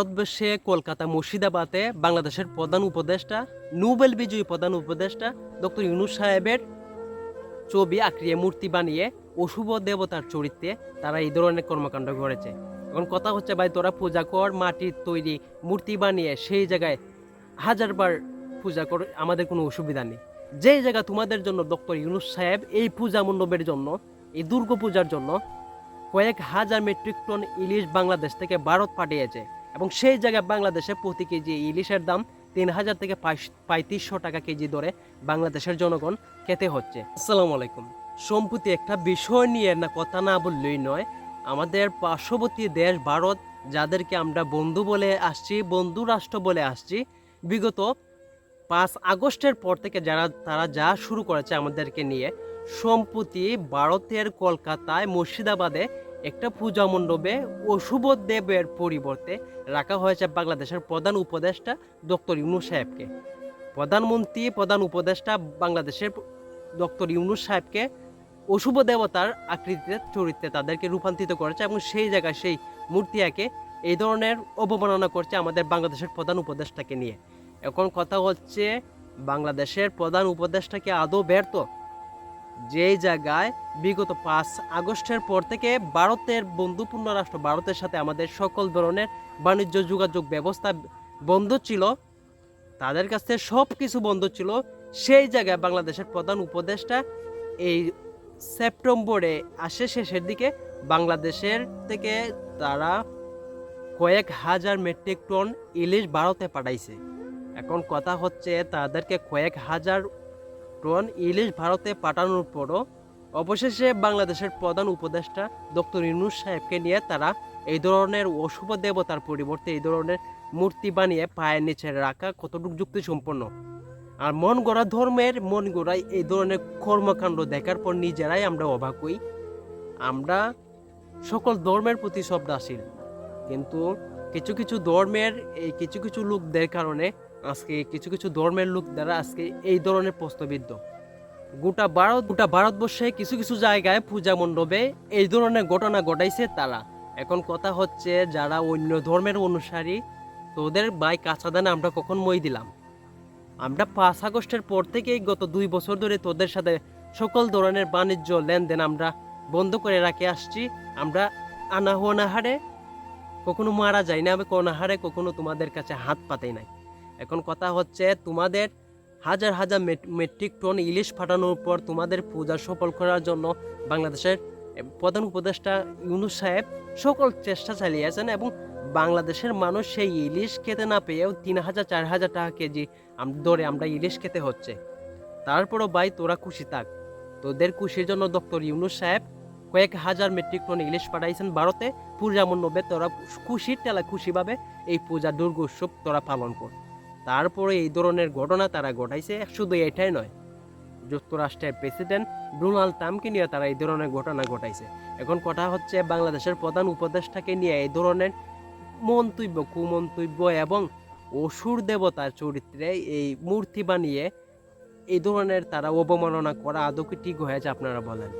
ভারতবর্ষে কলকাতা মুর্শিদাবাদে বাংলাদেশের প্রধান উপদেষ্টা, নোবেল বিজয়ী প্রধান উপদেষ্টা ডক্টর ইউনুস সাহেবের ছবি আঁকড়িয়ে মূর্তি বানিয়ে অশুভ দেবতার চরিত্রে তারা এই ধরনের কর্মকাণ্ড করেছে। এখন কথা হচ্ছে, ভাই, তোরা পূজা কর, মাটির তৈরি মূর্তি বানিয়ে সেই জায়গায় হাজারবার পূজা কর, আমাদের কোনো অসুবিধা নেই। যেই জায়গা তোমাদের জন্য ডক্টর ইউনুস সাহেব এই পূজা মণ্ডপের জন্য, এই দুর্গা পূজার জন্য কয়েক হাজার মেট্রিক টন ইলিশ বাংলাদেশ থেকে ভারত পাঠিয়েছে। এবং সেই জায়গায় বাংলাদেশে প্রতি কেজি ইলিশের দাম তিন হাজার থেকে পঁয়ত্রিশশো টাকা কেজি ধরে বাংলাদেশের জনগণ খেতে হচ্ছে। আসসালামু আলাইকুম। সম্প্রতি একটা বিষয় নিয়ে না কথা না বললেই নয়, আমাদের পার্শ্ববর্তী দেশ ভারত, যাদেরকে আমরা বন্ধু বলে আসছি, বন্ধু রাষ্ট্র বলে আসছি, বিগত পাঁচ আগস্টের পর থেকে যারা, তারা যা শুরু করেছে আমাদেরকে নিয়ে, সম্প্রতি ভারতের কলকাতায় মুর্শিদাবাদে একটা পূজা মণ্ডপে অশুভ দেবের পরিবর্তে রাখা হয়েছে বাংলাদেশের প্রধান উপদেষ্টা ডক্টর ইউনুস সাহেবকে। প্রধানমন্ত্রী, প্রধান উপদেষ্টা বাংলাদেশের ডক্টর ইউনুস সাহেবকে অশুভ দেবতার আকৃতিতে, চরিত্রে তাদেরকে রূপান্তরিত করেছে এবং সেই জায়গায় সেই মূর্তিয়াকে এই ধরনের অবমাননা করছে আমাদের বাংলাদেশের প্রধান উপদেষ্টাকে নিয়ে। এখন কথা হচ্ছে বাংলাদেশের প্রধান উপদেষ্টাকে আদৌ ব্যর্থ যেই জায়গায় বিগত পাঁচ আগস্টের পর থেকে ভারতের বন্ধুপূর্ণ রাষ্ট্র, ভারতের সাথে আমাদের সকল ধরনের বাণিজ্য যোগাযোগ ব্যবস্থা বন্ধ ছিল, তাদের কাছ থেকে সব কিছু বন্ধ ছিল, সেই জায়গায় বাংলাদেশের প্রধান উপদেষ্টা এই সেপ্টেম্বরে আসে শেষের দিকে বাংলাদেশের থেকে তারা কয়েক হাজার মেট্রিক টন ইলিশ ভারতে পাঠাইছে। এখন কথা হচ্ছে তাদেরকে কয়েক হাজার টন ইলিশ ভারতে পাঠানোর পরও অবশেষে বাংলাদেশের প্রধান উপদেষ্টা ডক্টর ইউনুস সাহেবকে নিয়ে তারা এই ধরনের অশুভ দেবতার পরিবর্তে এই ধরনের মূর্তি বানিয়ে পায়ের নিচে রাখা কতটুকু যুক্তি সম্পন্ন আর মন গড়া ধর্মের মন গড়াই এই ধরনের কর্মকাণ্ড দেখার পর নিজেরাই আমরা অবাক হই। আমরা সকল ধর্মের প্রতি শ্রদ্ধাশীল, কিন্তু কিছু কিছু ধর্মের এই কিছু কিছু লোকদের কারণে আজকে কিছু কিছু ধর্মের লোক দ্বারা আজকে এই ধরনের প্রশ্নবিদ্ধ গোটা ভারত গোটা ভারতবর্ষে কিছু কিছু জায়গায় পূজা মণ্ডপে এই ধরনের ঘটনা ঘটাইছে তারা। এখন কথা হচ্ছে যারা অন্য ধর্মের অনুসারী, তোদের বাই কাঁচা দানে আমরা কখন মই দিলাম? আমরা পাঁচ আগস্টের পর থেকেই গত দুই বছর ধরে তোদের সাথে সকল ধরনের বাণিজ্য লেনদেন আমরা বন্ধ করে রাখে আসছি। আমরা আনা অনাহারে কখনো মারা যাই না, আমি অনাহারে কখনো তোমাদের কাছে হাত পাতাই নাই। এখন কথা হচ্ছে তোমাদের হাজার হাজার মেট- মেট্রিক টন ইলিশ পাঠানোর পর তোমাদের পূজা সফল করার জন্য বাংলাদেশের প্রধান উপদেষ্টা ইউনুস সাহেব সকল চেষ্টা চালিয়েছেন এবং বাংলাদেশের মানুষ সেই ইলিশ খেতে না পেয়েও তিন হাজার, চার হাজার টাকা কেজি দরে আমরা ইলিশ খেতে হচ্ছে। তারপরও ভাই, তোরা খুশি থাক। তোদের খুশির জন্য ডক্টর ইউনুস সাহেব কয়েক হাজার মেট্রিক টন ইলিশ পাঠাইছেন ভারতে। পূজা মণ্ডপে তোরা খুশির টেলা খুশিভাবে এই পূজা দুর্গা উৎসব তোরা পালন কর। তারপরে এই ধরনের ঘটনা তারা ঘটাইছে শুধু এটাই নয়। যুক্তরাষ্ট্রের প্রেসিডেন্ট ডোনাল্ড ট্রাম্পকে নিয়ে তারা এই ধরনের ঘটনা ঘটাইছে। এখন কথা হচ্ছে বাংলাদেশের প্রধান উপদেষ্টাকে নিয়ে এই ধরনের মন্তব্য, কুমন্তব্য এবং অসুর দেবতার চরিত্রে এই মূর্তি বানিয়ে এই ধরনের তারা অবমাননা করা আদৌ কি ঠিক হয়েছে আপনারা বলেন?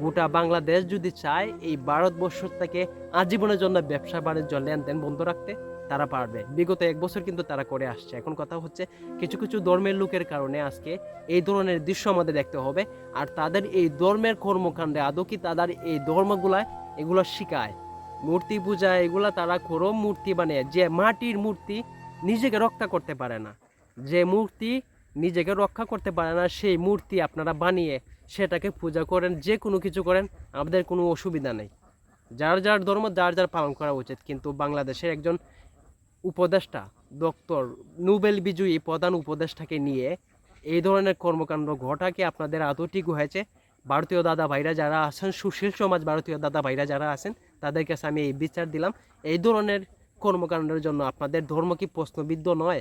গোটা বাংলাদেশ যদি চায় এই ভারতবর্ষ থেকে আজীবনের জন্য ব্যবসা বাণিজ্য লেনদেন বন্ধ রাখতে। তারা পারবে। বিগত এক বছর কিন্তু তারা করে আসছে। এখন কথা হচ্ছে কিছু কিছু ধর্মের লোকের কারণে আজকে এই ধরনের দৃশ্য আমাদের দেখতে হবে। আর তাদের এই ধর্মের কর্মকাণ্ডে আদৌ কি তাদের এই ধর্মগুলা এগুলো শিখায়? মূর্তি পূজা এগুলা তারা করো মূর্তি বানিয়ে। যে মাটির মূর্তি নিজেকে রক্ষা করতে পারে না। যে মূর্তি নিজেকে রক্ষা করতে পারে না, সেই মূর্তি আপনারা বানিয়ে সেটাকে পূজা করেন, যে কোনো কিছু করেন, আমাদের কোনো অসুবিধা নেই। যার যার ধর্ম, যার যার পালন করা উচিত। কিন্তু বাংলাদেশের একজন উপদেষ্টা, ডক্টর নোবেল বিজয়ী প্রধান উপদেষ্টাকে নিয়ে এই ধরনের কর্মকাণ্ড ঘটাকে আপনাদের আদৌ ঠিক হয়েছে ভারতীয় দাদা ভাইরা যারা আছেন, সুশীল সমাজ ভারতীয় দাদা ভাইরা যারা আছেন, তাদের কাছে আমি এই বিচার দিলাম। এই ধরনের কর্মকাণ্ডের জন্য আপনাদের ধর্ম কি প্রশ্নবিদ্ধ নয়?